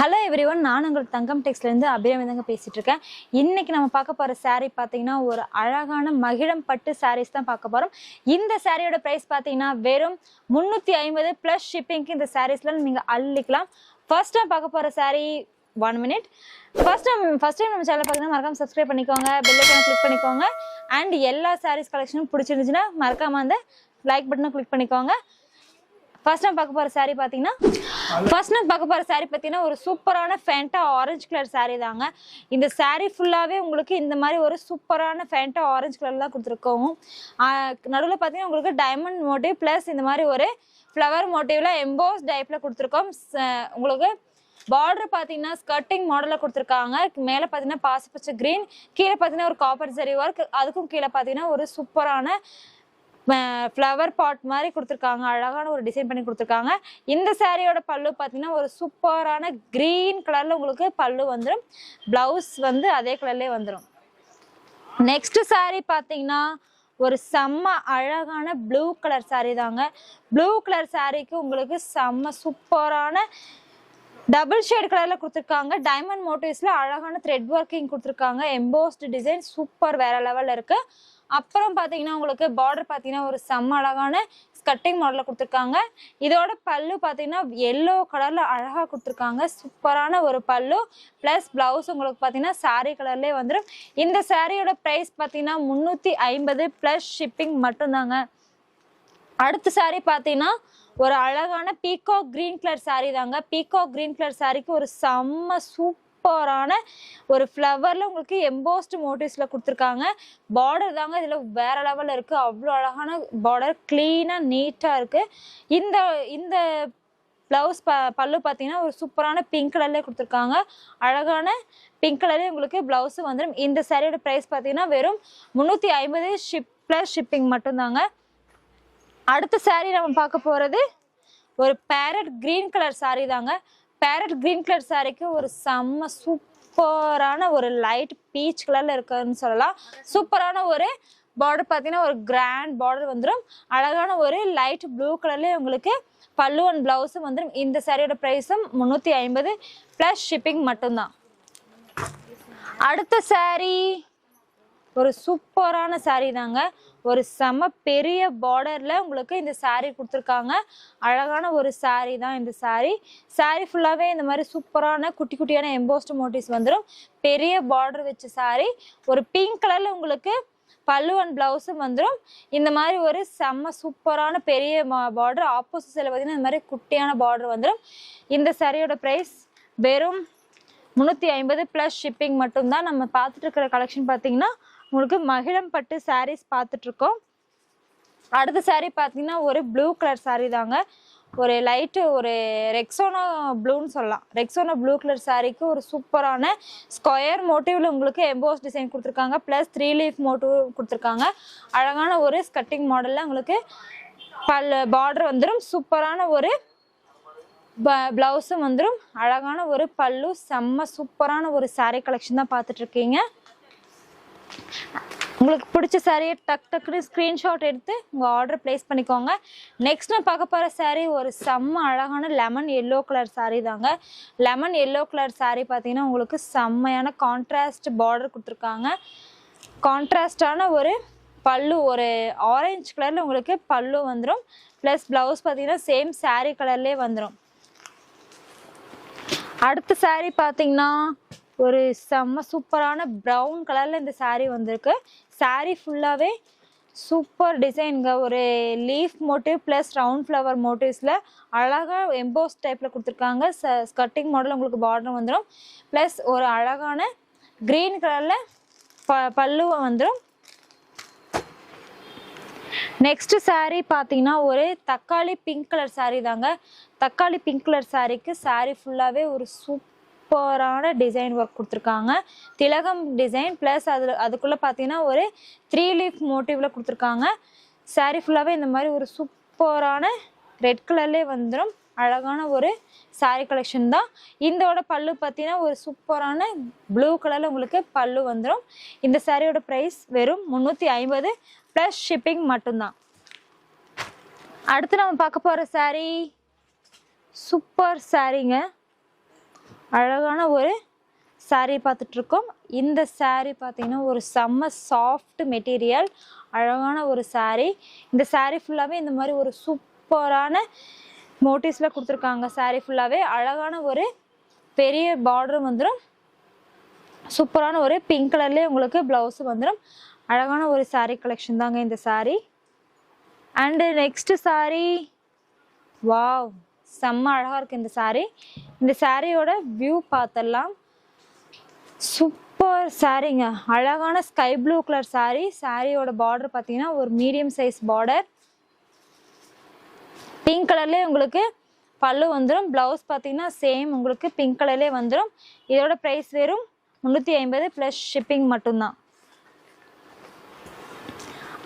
Hello every one நான் உங்கள் தங்கம் டெக்ஸ்ட்லேருந்து அபிரமிதங்க பேசிகிட்டு இருக்கேன் இன்றைக்கி நம்ம பார்க்க போகிற சாரீ பார்த்தீங்கன்னா ஒரு அழகான மகிழம் பட்டு சாரீஸ் தான் பார்க்க போகிறோம் இந்த சாரியோட ப்ரைஸ் பார்த்தீங்கன்னா வெறும் முந்நூற்றி ஐம்பது ப்ளஸ் ஷிப்பிங்க்கு இந்த சாரீஸ்லாம் நீங்கள் அள்ளிக்கலாம். ஃபர்ஸ்ட் டைம் பார்க்க போகிற saree one minute first time first time நம்ம சேனல் பார்த்தீங்கன்னா மறக்காம சப்ஸ்கிரைப் பண்ணிக்கோங்க. பெல் ஐக்கான கிளிக் பண்ணிக்கோங்க. அண்ட் எல்லா சாரீஸ் கலெக்ஷனும் பிடிச்சிருந்துச்சுன்னா மறக்காமல் அந்த லைக் பட்டனை கிளிக் பண்ணிக்கோங்க. ஃபர்ஸ்ட் நம்ம பார்க்க போகிற சாரீ பார்த்தீங்கன்னா ஃபர்ஸ்ட் நம்ம பார்க்க போகிற சாரீ பார்த்தீங்கன்னா ஒரு சூப்பரான ஃபேண்டா ஆரஞ்சு கலர் சாரீ தாங்க. இந்த சாரீ ஃபுல்லாகவே உங்களுக்கு இந்த மாதிரி ஒரு சூப்பரான ஃபேண்டா ஆரஞ்சு கலர் தான் கொடுத்துருக்கோம். நடுவில் பார்த்தீங்கன்னா உங்களுக்கு டைமண்ட் மோட்டிவ் ப்ளஸ் இந்த மாதிரி ஒரு ஃப்ளவர் மோட்டிவில் எம்போஸ் டைப்பில் கொடுத்துருக்கோம். உங்களுக்கு பார்டர் பார்த்தீங்கன்னா ஸ்கர்ட்டிங் மாடலில் கொடுத்துருக்காங்க. மேலே பார்த்தீங்கன்னா பாசிப்பச்சை க்ரீன் கீழே பார்த்தீங்கன்னா ஒரு காப்பர் ஜரி ஒர்க் அதுக்கும் கீழே பார்த்தீங்கன்னா ஒரு சூப்பரான ஃப்ளவர் பாட் மாதிரி கொடுத்துருக்காங்க. அழகான ஒரு டிசைன் பண்ணி கொடுத்துருக்காங்க. இந்த சாரியோட பல்லு பார்த்தீங்கன்னா ஒரு சூப்பரான க்ரீன் கலரில் உங்களுக்கு பல்லு வந்துடும் ப்ளவுஸ் வந்து அதே கலர்லேயே வந்துடும் நெக்ஸ்ட் saree பார்த்தீங்கன்னா ஒரு செம்ம அழகான ப்ளூ கலர் சாரீ தாங்க. ப்ளூ கலர் சாரீக்கு உங்களுக்கு செம்ம சூப்பரான டபுள் ஷேட் கலரில் கொடுத்துருக்காங்க. டைமண்ட் மோட்டிவ்ஸில் அழகான த்ரெட் ஒர்க்கிங் கொடுத்துருக்காங்க. எம்போஸ்டு டிசைன் சூப்பர் வேற லெவலில் இருக்குது அப்புறம் பார்த்தீங்கன்னா உங்களுக்கு பார்டர் பார்த்தீங்கன்னா ஒரு செம்ம அழகான ஸ்கட்டிங் மாடலில் கொடுத்துருக்காங்க. இதோட பல்லு பார்த்தீங்கன்னா எல்லோ கலரில் அழகாக கொடுத்துருக்காங்க. சூப்பரான ஒரு பல்லு. ப்ளஸ் ப்ளவுஸ் உங்களுக்கு பார்த்தீங்கன்னா சாரீ கலர்லேயே வந்துடும் இந்த சாரியோட ப்ரைஸ் பார்த்தீங்கன்னா முந்நூற்றி ஐம்பது ப்ளஸ் ஷிப்பிங் மட்டும்தாங்க. அடுத்த சாரீ பார்த்தீங்கன்னா ஒரு அழகான பீகாக் கிரீன் கலர் சாரீ தாங்க. பீகாக் க்ரீன் கலர் சாரீக்கு ஒரு செம்ம சூப்பரான ஒரு ஃப்ளவரில் உங்களுக்கு எம்போஸ்ட் மோட்டிவ்ஸில் கொடுத்துருக்காங்க. பார்டர் தாங்க இதில் வேற லெவலில் இருக்குது அவ்வளோ அழகான பார்டர் க்ளீனாக நீட்டாக இருக்குது இந்த இந்த ப்ளவுஸ் ப பல்லு பார்த்தீங்கன்னா ஒரு சூப்பரான பிங்க் கலர்லேயே கொடுத்துருக்காங்க. அழகான பிங்க் கலர்லேயே உங்களுக்கு ப்ளவுஸு வந்துடும் இந்த சாரியோட ப்ரைஸ் பார்த்தீங்கன்னா வெறும் முந்நூற்றி ஐம்பது ஷிப் ப்ளஸ் ஷிப்பிங் மட்டும்தாங்க. அடுத்த சாரீ நம்ம பார்க்க போகிறது ஒரு பேரட் கிரீன் கலர் சாரீ தாங்க. பேரட் கிரீன் கலர் சாரிக்கு ஒரு செம்ம சூப்பரான ஒரு லைட் பீச் கலர்ல இருக்குன்னு சொல்லலாம். சூப்பரான ஒரு பார்டர் பார்த்தீங்கன்னா ஒரு கிராண்ட் பார்டர் வந்துடும் அழகான ஒரு லைட் ப்ளூ கலர்லேயே உங்களுக்கு பல்லு அண்ட் பிளவுஸும் வந்துடும் இந்த சாரியோட ப்ரைஸும் முந்நூற்றி ஐம்பது ப்ளஸ் ஷிப்பிங் மட்டும்தான். அடுத்த saree. ஒரு சூப்பரான saree தாங்க. ஒரு செம பெரிய பார்டர்ல உங்களுக்கு இந்த சாரீ கொடுத்துருக்காங்க. அழகான ஒரு சாரீ தான் இந்த சாரீ சாரீ ஃபுல்லாகவே இந்த மாதிரி சூப்பரான குட்டி குட்டியான எம்போஸ்ட் மோட்டிவ்ஸ் வந்துடும் பெரிய பார்டர் வச்ச சாரீ ஒரு பிங்க் கலர்ல உங்களுக்கு பல்லு அண்ட் பிளவுஸும் வந்துடும் இந்த மாதிரி ஒரு செம்ம சூப்பரான பெரிய பார்டர் ஆப்போசிட் சைடில் பார்த்தீங்கன்னா இந்த மாதிரி குட்டியான பார்டர் வந்துடும் இந்த சாரியோட ப்ரைஸ் வெறும் முந்நூற்றி ஐம்பது ப்ளஸ் ஷிப்பிங் மட்டும்தான். நம்ம பார்த்துட்டு இருக்கிற கலெக்ஷன் பார்த்தீங்கன்னா உங்களுக்கு மகிழம் பட்டு சாரீஸ் பார்த்துட்டு இருக்கோம் அடுத்த சாரீ பார்த்தீங்கன்னா ஒரு ப்ளூ கலர் சாரீ தாங்க. ஒரு லைட்டு ஒரு ரெக்ஸோனா ப்ளூன்னு சொல்லலாம். ரெக்ஸோனா ப்ளூ கலர் சாரீக்கு ஒரு சூப்பரான ஸ்கொயர் மோட்டிவில் உங்களுக்கு எம்போஸ் டிசைன் கொடுத்துருக்காங்க. ப்ளஸ் த்ரீ லீஃப் மோட்டிவ் கொடுத்துருக்காங்க. அழகான ஒரு ஸ்கட்டிங் மாடலில் உங்களுக்கு பல் பார்டர் வந்துடும் சூப்பரான ஒரு ப்ளவுஸும் வந்துடும் அழகான ஒரு பல்லு செம்ம சூப்பரான ஒரு சாரீ கலெக்ஷன் தான் பார்த்துட்ருக்கீங்க. உங்களுக்கு பிடிச்ச சாரியை டக் டக்குன்னு ஸ்க்ரீன்ஷாட் எடுத்து உங்கள் ஆர்டர் ப்ளேஸ் பண்ணிக்கோங்க. நெக்ஸ்ட் நான் பார்க்க போகிற சாரீ ஒரு செம்ம அழகான லெமன் எல்லோ கலர் சாரீ தாங்க. லெமன் எல்லோ கலர் சாரீ பார்த்தீங்கன்னா உங்களுக்கு செம்மையான கான்ட்ராஸ்ட் பார்டர் கொடுத்துருக்காங்க. கான்ட்ராஸ்டான ஒரு பல்லு ஒரு ஆரஞ்சு கலரில் உங்களுக்கு பல்லு வந்துடும் ப்ளஸ் ப்ளவுஸ் பார்த்தீங்கன்னா சேம் சாரீ கலர்லேயே வந்துடும் அடுத்த சாரீ பார்த்தீங்கன்னா ஒரு செம்ம சூப்பரான ப்ரௌன் கலரில் இந்த சாரீ வந்திருக்கு. சாரீ ஃபுல்லாகவே சூப்பர் டிசைனுங்க ஒரு leaf motif plus round flower மோட்டிவ்ஸில் அழகாக எம்போஸ் டைப்பில் கொடுத்துருக்காங்க. ச ஸ்கட்டிங் மாடல் உங்களுக்கு பார்டர் வந்துடும் ப்ளஸ் ஒரு அழகான க்ரீன் கலரில் ப பல்லுவை வந்துடும் நெக்ஸ்ட் சாரீ பார்த்தீங்கன்னா ஒரு தக்காளி பிங்க் கலர் சாரீ தாங்க. தக்காளி பிங்க் கலர் சாரீக்கு சாரீ ஃபுல்லாகவே ஒரு சூப்பரான டிசைன் ஒர்க் கொடுத்துருக்காங்க. திலகம் டிசைன் ப்ளஸ் அதில் அதுக்குள்ளே பார்த்தீங்கன்னா ஒரு த்ரீ லீஃப் மோட்டிவில் கொடுத்துருக்காங்க. சாரீ ஃபுல்லாகவே இந்த மாதிரி ஒரு சூப்பரான ரெட் கலர்லேயே வந்துடும் அழகான ஒரு சாரீ கலெக்ஷன் தான். இந்தோட பல்லு பார்த்தீங்கன்னா ஒரு சூப்பரான ப்ளூ கலரில் உங்களுக்கு பல்லு வந்துடும் இந்த சாரியோட ப்ரைஸ் வெறும் முந்நூற்றி ஐம்பது ப்ளஸ் ஷிப்பிங் மட்டும்தான். அடுத்து நம்ம பார்க்க போகிற சாரீ சூப்பர் சாரீங்க அழகான ஒரு சாரீ பார்த்துட்ருக்கோம். இந்த saree பார்த்தீங்கன்னா ஒரு செம்ம சாஃப்ட் மெட்டீரியல் அழகான ஒரு சாரீ இந்த saree ஃபுல்லாகவே இந்த மாதிரி ஒரு சூப்பரான மோட்டிவ்ஸில் கொடுத்துருக்காங்க. saree ஃபுல்லாகவே அழகான ஒரு பெரிய பார்டர் வந்துடும் சூப்பரான ஒரு பிங்க் கலர்லேயே உங்களுக்கு ப்ளவுஸ் வந்துடும் அழகான ஒரு saree கலெக்ஷன் தாங்க இந்த saree. And next saree. Wow செம்ம அழகாக இருக்குது இந்த saree. இந்த சாரியோட வியூ பார்த்தலாம் சூப்பர் சாரீங்க அழகான ஸ்கை ப்ளூ கலர் சாரீ சாரியோட பார்டர் பார்த்தீங்கன்னா ஒரு மீடியம் சைஸ் பார்டர் பிங்க் கலர்லேயே உங்களுக்கு பல்லு வந்துடும் ப்ளவுஸ் பார்த்தீங்கன்னா சேம் உங்களுக்கு பிங்க் கலர்லேயே வந்துடும் இதோட ப்ரைஸ் வெறும் முந்நூற்றி ஐம்பது ப்ளஸ் ஷிப்பிங் மட்டும்தான்.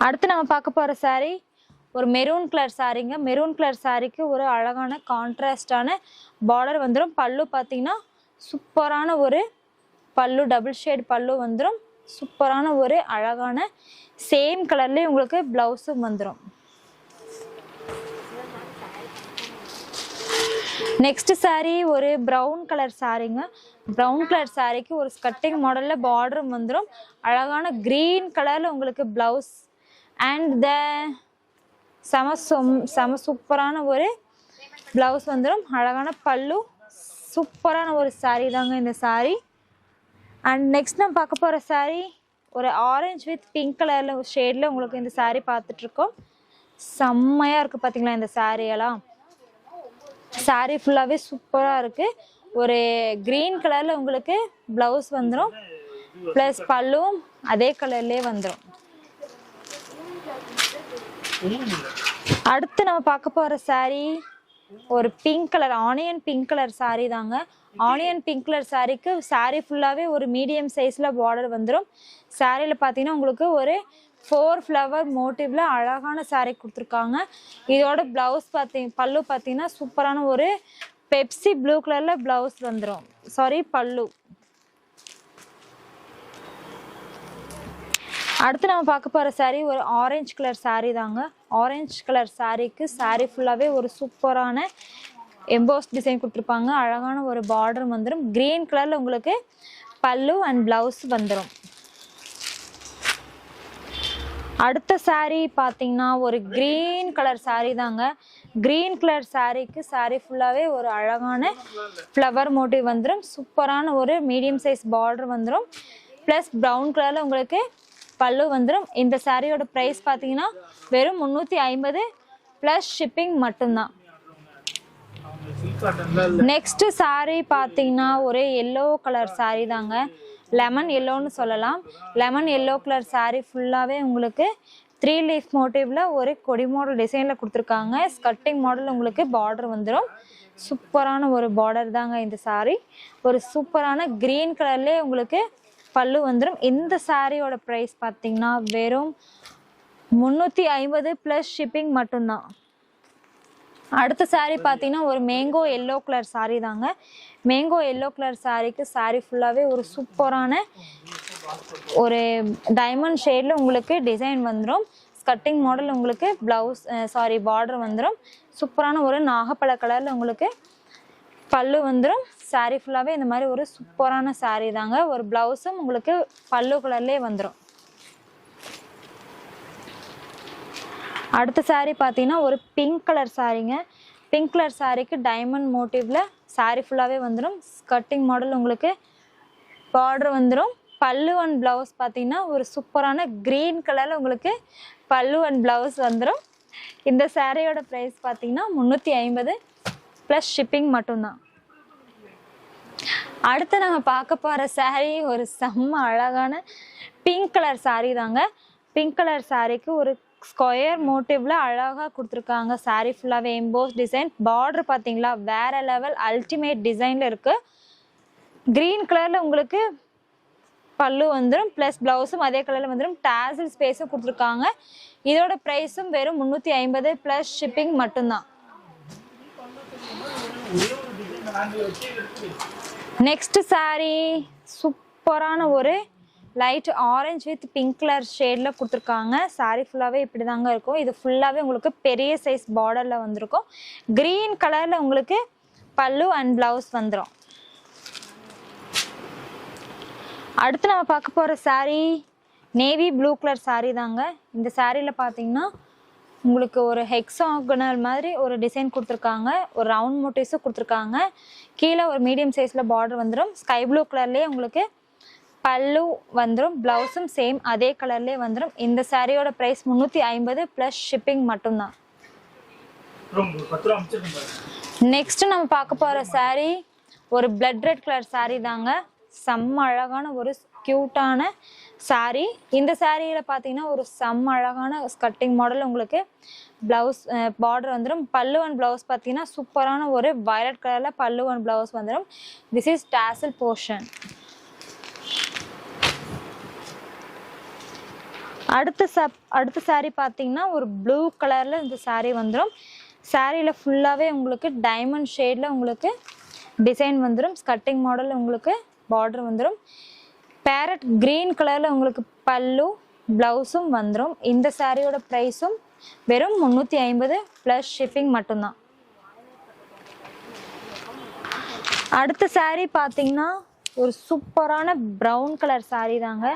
அடுத்து நம்ம பார்க்க போகிற சாரீ ஒரு மெரூன் கலர் சாரீங்க மெரூன் கலர் சாரீக்கு ஒரு அழகான கான்ட்ராஸ்டான பார்டர் வந்துடும் பல்லு பார்த்தீங்கன்னா சூப்பரான ஒரு பல்லு டபுள் ஷேட் பல்லு வந்துடும் சூப்பரான ஒரு அழகான சேம் கலர்லேயே உங்களுக்கு ப்ளவுஸும் வந்துடும் நெக்ஸ்ட் சாரீ ஒரு ப்ரௌன் கலர் சாரீங்க ப்ரௌன் கலர் சாரீக்கு ஒரு ஸ்கட்டிங் மாடலில் பார்டரும் வந்துடும் அழகான க்ரீன் கலரில் உங்களுக்கு ப்ளவுஸ் அண்ட் த செம சொம் செம சூப்பரான ஒரு ப்ளவுஸ் வந்துடும் அழகான பல்லு சூப்பரான ஒரு சாரீ தாங்க இந்த saree. அண்ட் நெக்ஸ்ட் நம்ம பார்க்க போகிற சாரீ ஒரு ஆரஞ்சு வித் பிங்க் கலரில் ஷேடில் உங்களுக்கு இந்த சாரீ பார்த்துட்ருக்கோம். செம்மையாக இருக்குது பார்த்தீங்களா இந்த சாரியெல்லாம் சாரீ ஃபுல்லாகவே சூப்பராக இருக்குது ஒரு க்ரீன் கலரில் உங்களுக்கு ப்ளவுஸ் வந்துடும் ப்ளஸ் பல்லும் அதே கலர்லேயே வந்துடும் அடுத்து நம்ம பார்க்க போகிற saree ஒரு pink colour onion pink colour saree தாங்க. ஆனியன் பிங்க் கலர் சாரீக்கு saree ஃபுல்லாகவே ஒரு மீடியம் சைஸில் பார்டர் வந்துடும் சாரியில் பார்த்தீங்கன்னா உங்களுக்கு ஒரு ஃபோர் ஃப்ளவர் மோட்டிவில் அழகான saree கொடுத்துருக்காங்க. இதோட ப்ளவுஸ் பார்த்தீங்க பல்லு பார்த்தீங்கன்னா சூப்பரான ஒரு பெப்சி ப்ளூ கலரில் ப்ளவுஸ் வந்துடும் சாரி பல்லு. அடுத்து நம்ம பார்க்க போகிற சாரீ ஒரு ஆரஞ்சு கலர் சாரீ தாங்க. ஆரஞ்சு கலர் சாரீக்கு சாரீ ஃபுல்லாகவே ஒரு சூப்பரான எம்போஸ் டிசைன் கொடுத்துருப்பாங்க. அழகான ஒரு பார்டர் வந்துடும் க்ரீன் கலரில் உங்களுக்கு பல்லு அண்ட் ப்ளவுஸ் வந்துடும் அடுத்த சாரீ பார்த்தீங்கன்னா ஒரு க்ரீன் கலர் சாரீ தாங்க. க்ரீன் கலர் சாரீக்கு சாரீ ஃபுல்லாகவே ஒரு அழகான ஃப்ளவர் மோட்டிவ் வந்துடும் சூப்பரான ஒரு மீடியம் சைஸ் பார்டர் வந்துடும் ப்ளஸ் ப்ரௌன் கலரில் உங்களுக்கு பல்லு வந்துடும் இந்த சாரியோட ப்ரைஸ் பார்த்தீங்கன்னா வெறும் முந்நூற்றி ஐம்பது ப்ளஸ் ஷிப்பிங் மட்டும்தான். நெக்ஸ்ட் சாரி பார்த்தீங்கன்னா ஒரே எல்லோ கலர் சாரி தாங்க. லெமன் எல்லோன்னு சொல்லலாம். லெமன் எல்லோ கலர் சாரி ஃபுல்லாகவே உங்களுக்கு த்ரீ லீஃப் மோட்டிவ்ல ஒரு கொடி மாடல் டிசைனில் கொடுத்துருக்காங்க. ஸ்கட்டிங் மாடல் உங்களுக்கு பார்டர் வந்துடும் சூப்பரான ஒரு பார்டர் தாங்க இந்த சாரி ஒரு சூப்பரான க்ரீன் கலர்லேயே உங்களுக்கு பல்லு வந்துடும் இந்த சாரியோட ப்ரைஸ் பார்த்தீங்கன்னா வெறும் முந்நூற்றி ஐம்பது ப்ளஸ் ஷிப்பிங் மட்டும்தான். அடுத்த சாரீ பார்த்தீங்கன்னா ஒரு மேங்கோ எல்லோ கலர் சாரீ தாங்க. மேங்கோ எல்லோ கலர் சாரீக்கு சாரீ ஃபுல்லாகவே ஒரு சூப்பரான ஒரு டைமண்ட் ஷேடில் உங்களுக்கு டிசைன் வந்துடும் ஸ்கட்டிங் மாடல் உங்களுக்கு ப்ளவுஸ் சாரி பார்டர் வந்துடும் சூப்பரான ஒரு நாகப்பழ கலரில் உங்களுக்கு பல்லு வந்துடும் சாரீ ஃபுல்லாகவே இந்த மாதிரி ஒரு சூப்பரான சாரீ தாங்க. ஒரு ப்ளவுஸும் உங்களுக்கு பல்லு கலர்லேயே வந்துடும் அடுத்த சாரீ பார்த்தீங்கன்னா ஒரு பிங்க் கலர் சாரீங்க பிங்க் கலர் சாரீக்கு டைமண்ட் மோட்டிவில் சாரீ ஃபுல்லாகவே வந்துடும் ஸ்கட்டிங் மாடல் உங்களுக்கு பார்டர் வந்துடும் பல்லு அண்ட் ப்ளவுஸ் பார்த்தீங்கன்னா ஒரு சூப்பரான க்ரீன் கலரில் உங்களுக்கு பல்லு அண்ட் ப்ளவுஸ் வந்துடும் இந்த சாரியோட ப்ரைஸ் பார்த்தீங்கன்னா முந்நூற்றி ஐம்பது ப்ளஸ் ஷிப்பிங் மட்டும்தான். அடுத்து நம்ம பார்க்க போகிற சாரீ ஒரு செம்ம அழகான பிங்க் கலர் சாரீ தாங்க. பிங்க் கலர் சாரீக்கு ஒரு ஸ்கொயர் மோட்டிவ்ல அழகாக கொடுத்துருக்காங்க. சாரீ ஃபுல்லாகவே எம்போஸ் டிசைன் பார்டர் பார்த்தீங்களா? வேற லெவல் அல்டிமேட் டிசைனில் இருக்குது க்ரீன் கலரில் உங்களுக்கு பல்லு வந்துடும் ப்ளஸ் ப்ளவுஸும் அதே கலரில் வந்துடும் டேசில் ஸ்பேஸும் கொடுத்துருக்காங்க. இதோட ப்ரைஸும் வெறும் முந்நூற்றி ஐம்பது ப்ளஸ் ஷிப்பிங் மட்டும்தான். நெக்ஸ்ட் சாரீ சூப்பரான ஒரு light orange with pink colour ஷேடில் கொடுத்துருக்காங்க. சாரீ ஃபுல்லாகவே இப்படி தாங்க இருக்கும். இது ஃபுல்லாகவே உங்களுக்கு பெரிய சைஸ் பார்டரில் வந்திருக்கும். க்ரீன் கலரில் உங்களுக்கு பல்லு அண்ட் ப்ளவுஸ் வந்துடும் அடுத்து நம்ம பார்க்க போகிற saree navy blue colour saree தாங்க. இந்த சாரியில் பார்த்தீங்கன்னா உங்களுக்கு ஒரு ஹெக்ஸாகனல் மாதிரி ஒரு டிசைன் கொடுத்துருக்காங்க. ஒரு ரவுண்ட் மோட்டிவ்ஸும் கொடுத்துருக்காங்க. கீழே ஒரு மீடியம் சைஸில் பார்டர் வந்துடும் ஸ்கை ப்ளூ கலர்லேயே உங்களுக்கு பல்லு வந்துடும் ப்ளவுஸும் சேம் அதே கலர்லேயே வந்துடும் இந்த சாரியோட ப்ரைஸ் முந்நூற்றி ஐம்பது ப்ளஸ் ஷிப்பிங் மட்டும்தான். நெக்ஸ்ட் நம்ம பார்க்க போற saree ஒரு பிளட் ரெட் கலர் saree தாங்க. செம்ம அழகான ஒரு கியூட்டான saree. இந்த சாரியில பார்த்தீங்கன்னா ஒரு செம்ம அழகான ஸ்கட்டிங் மாடல் உங்களுக்கு பிளவுஸ் பார்டர் வந்துடும் பல்லு அண்ட் பிளவுஸ் பார்த்தீங்கன்னா சூப்பரான ஒரு வயலட் கலர்ல பல்லு அண்ட் பிளவுஸ் வந்துடும் திஸ் இஸ் டாசல் போர்ஷன் அடுத்த சப் அடுத்த saree பார்த்தீங்கன்னா ஒரு ப்ளூ கலரில் இந்த saree வந்துடும் சாரியில் ஃபுல்லாகவே உங்களுக்கு டைமண்ட் ஷேடில் உங்களுக்கு டிசைன் வந்துடும் ஸ்கட்டிங் மாடல் உங்களுக்கு பார்டர் வந்துடும் பேரட் கிரீன் கலரில் உங்களுக்கு பல்லு ப்ளவுஸும் வந்துடும் இந்த சாரியோட ப்ரைஸும் வெறும் முந்நூற்றி ஐம்பது ப்ளஸ் ஷிப்பிங் மட்டும்தான். அடுத்த சாரீ பார்த்தீங்கன்னா ஒரு சூப்பரான ப்ரௌன் கலர் சாரீ தாங்க.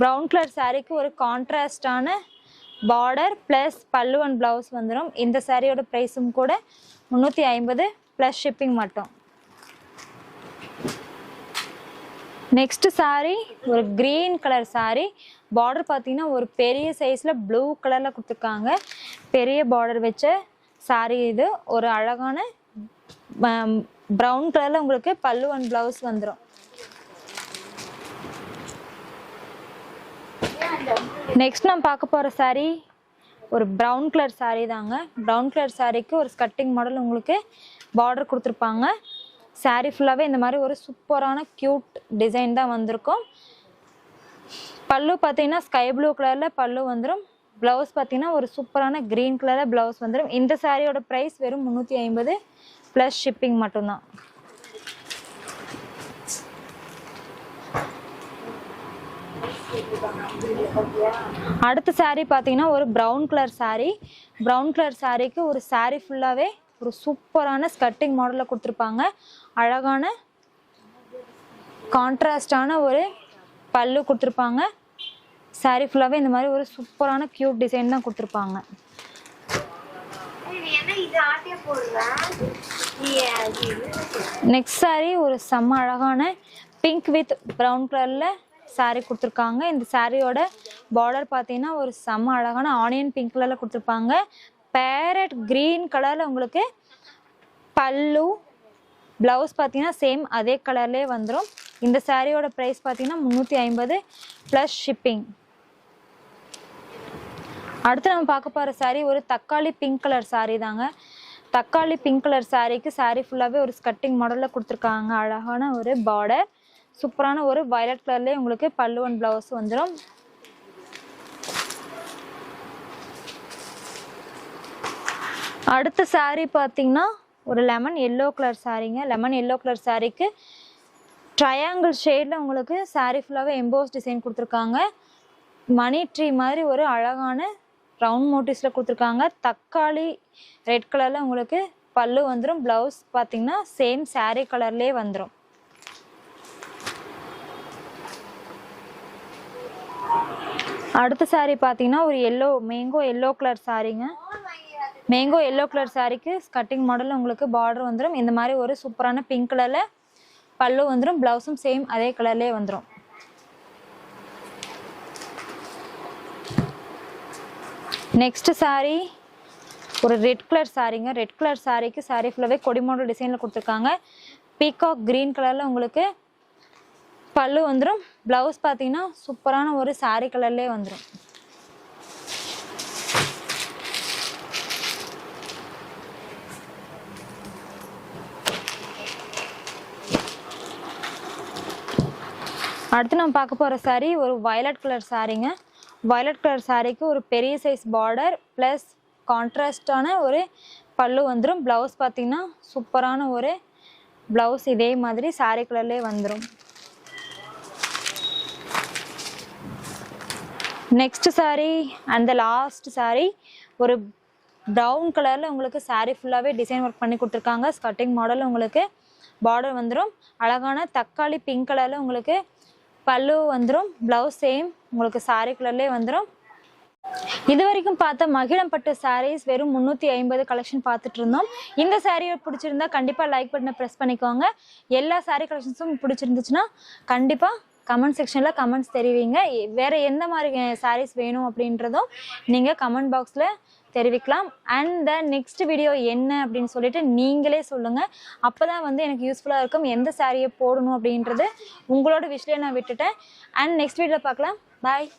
ப்ரௌன் கலர் சாரீக்கு ஒரு கான்ட்ராஸ்டான பார்டர் ப்ளஸ் பல்லு அண்ட் ப்ளவுஸ் வந்துடும் இந்த சாரியோட ப்ரைஸும் கூட முந்நூற்றி ஐம்பது ப்ளஸ் ஷிப்பிங் மட்டும். நெக்ஸ்ட் சாரீ ஒரு க்ரீன் கலர் சாரீ பார்டர் பார்த்தீங்கன்னா ஒரு பெரிய சைஸில் ப்ளூ கலரில் கொடுத்துருக்காங்க. பெரிய பார்டர் வச்ச சாரீ இது. ஒரு அழகான ப்ரௌன் கலரில் உங்களுக்கு பல்லு அண்ட் ப்ளவுஸ் வந்துடும் நெக்ஸ்ட் நம்ம பார்க்க போகிற சாரீ ஒரு ப்ரௌன் கலர் சாரீ தாங்க. ப்ரௌன் கலர் சாரீக்கு ஒரு ஸ்கட்டிங் மாடல் உங்களுக்கு பார்டர் கொடுத்துருப்பாங்க. சாரீ ஃபுல்லாகவே இந்த மாதிரி ஒரு சூப்பரான க்யூட் டிசைன் தான் வந்திருக்கும். பல்லு பார்த்தீங்கன்னா ஸ்கை ப்ளூ கலரில் பல்லு வந்துடும் ப்ளவுஸ் பார்த்தீங்கன்னா ஒரு சூப்பரான க்ரீன் கலரில் ப்ளவுஸ் வந்துடும் இந்த சாரியோட ப்ரைஸ் வெறும் முந்நூற்றி ஐம்பது. ப்ளஸ் ஷிப்பிங் மட்டும்தான். அடுத்த saree பார்த்தீங்கன்னா ஒரு brown colour saree. Brown colour சாரீக்கு ஒரு saree ஃபுல்லாகவே ஒரு சூப்பரான ஸ்கட்டிங் மாடலில் கொடுத்துருப்பாங்க. அழகான கான்ட்ராஸ்டான ஒரு பல்லு கொடுத்துருப்பாங்க. saree ஃபுல்லாகவே இந்த மாதிரி ஒரு சூப்பரான க்யூட் டிசைன் தான் கொடுத்துருப்பாங்க. நெக்ஸ்ட் saree ஒரு செம்ம அழகான பிங்க் வித் ப்ரௌன் கலரில் saree கொடுத்துருக்காங்க. இந்த சாரியோட பார்டர் பார்த்தீங்கன்னா ஒரு செம்ம அழகான ஆனியன் பிங்க் கலரில் கொடுத்துருப்பாங்க. பேரட் க்ரீன் கலரில் உங்களுக்கு பல்லு ப்ளவுஸ் பார்த்தீங்கன்னா சேம் அதே கலர்லேயே வந்துடும் இந்த சாரியோட ப்ரைஸ் பார்த்தீங்கன்னா முந்நூற்றி ஐம்பது ப்ளஸ் ஷிப்பிங் அடுத்து நம்ம பார்க்க போகிற சாரீ ஒரு தக்காளி பிங்க் கலர் சாரீ தாங்க. தக்காளி பிங்க் கலர் சாரீக்கு சாரீ ஃபுல்லாகவே ஒரு ஸ்கட்டிங் மாடலில் கொடுத்துருக்காங்க. அழகான ஒரு பார்டர் சூப்பரான ஒரு வயலட் கலர்லேயே உங்களுக்கு பல்லு அண்ட் ப்ளவுஸ் வந்துடும் அடுத்த சாரீ பார்த்தீங்கன்னா ஒரு லெமன் எல்லோ கலர் சாரீங்க லெமன் எல்லோ கலர் சாரீக்கு ட்ரையாங்கிள் ஷேடில் உங்களுக்கு சாரீ ஃபுல்லாகவே எம்போஸ் டிசைன் கொடுத்துருக்காங்க. மணி ட்ரீ மாதிரி ஒரு அழகான ரவுண்ட் மோட்டிவ்ஸில் கொடுத்துருக்காங்க. தக்காளி ரெட் கலரில் உங்களுக்கு பல்லு வந்துடும் ப்ளவுஸ் பார்த்தீங்கன்னா சேம் சாரீ கலர்லேயே வந்துடும் அடுத்த சாரீ பார்த்தீங்கன்னா ஒரு எல்லோ மேங்கோ எல்லோ கலர் சாரீங்க மேங்கோ எல்லோ கலர் சாரீக்கு கட்டிங் மாடலில் உங்களுக்கு பார்டர் வந்துடும் இந்த மாதிரி ஒரு சூப்பரான பிங்க் கலரில் பல்லு வந்துடும் ப்ளவுஸும் சேம் அதே கலர்லேயே வந்துடும் நெக்ஸ்ட் சாரீ ஒரு ரெட் கலர் சாரீங்க ரெட் கலர் சாரீக்கு சாரீ ஃபுல்லாகவே கொடி மாடல் டிசைனில் கொடுத்துருக்காங்க. பீகாக் க்ரீன் கலரில் உங்களுக்கு பல்லு வந்துடும் ப்ளவுஸ் பார்த்தீங்கன்னா சூப்பரான ஒரு சாரீ கலர்லேயே வந்துடும் அடுத்து நம்ம பார்க்க போகிற சாரீ ஒரு வயலட் கலர் சாரீங்க வயலட் கலர் சாரீக்கு ஒரு பெரிய சைஸ் பார்டர் ப்ளஸ் கான்ட்ராஸ்டான ஒரு பல்லு வந்துடும் ப்ளவுஸ் பார்த்தீங்கன்னா சூப்பரான ஒரு ப்ளவுஸ் இதே மாதிரி சாரீ கலர்லேயே வந்துடும் next saree and last saree ஒரு ப்ரௌன் கலரில் உங்களுக்கு சாரீ ஃபுல்லாகவே டிசைன் ஒர்க் பண்ணி கொடுத்துருக்காங்க. ஸ்கட்டிங் மாடல் உங்களுக்கு பார்டர் வந்துடும் அழகான தக்காளி பிங்க் கலரில் உங்களுக்கு பல்லு வந்துடும் ப்ளவுஸ் சேம் உங்களுக்கு சாரீ கலர்லேயே வந்துடும் இது வரைக்கும் பார்த்த மகிழம் பட்டு சாரீஸ் வெறும் முந்நூற்றி ஐம்பது கலெக்ஷன் பார்த்துட்டு இருந்தோம். இந்த சாரியை பிடிச்சிருந்தா கண்டிப்பாக லைக் பட்டனை ப்ரெஸ் பண்ணிக்கோங்க. எல்லா சாரீ கலெக்ஷன்ஸும் பிடிச்சிருந்துச்சுன்னா கண்டிப்பாக கமெண்ட் செக்ஷனில் கமெண்ட்ஸ் தெரிவிங்க. வேறு எந்த மாதிரி சாரீஸ் வேணும் அப்படின்றதும் நீங்கள் கமெண்ட் பாக்ஸில் தெரிவிக்கலாம். அண்ட் த நெக்ஸ்ட் வீடியோ என்ன அப்படின்னு சொல்லிட்டு நீங்களே சொல்லுங்கள் அப்போ தான் வந்து எனக்கு யூஸ்ஃபுல்லாக இருக்கும். எந்த சாரியை போடணும் அப்படின்றது உங்களோட விஷயம் நான் விட்டுட்டேன். அண்ட் நெக்ஸ்ட் வீடியோவில் பார்க்கலாம். பாய்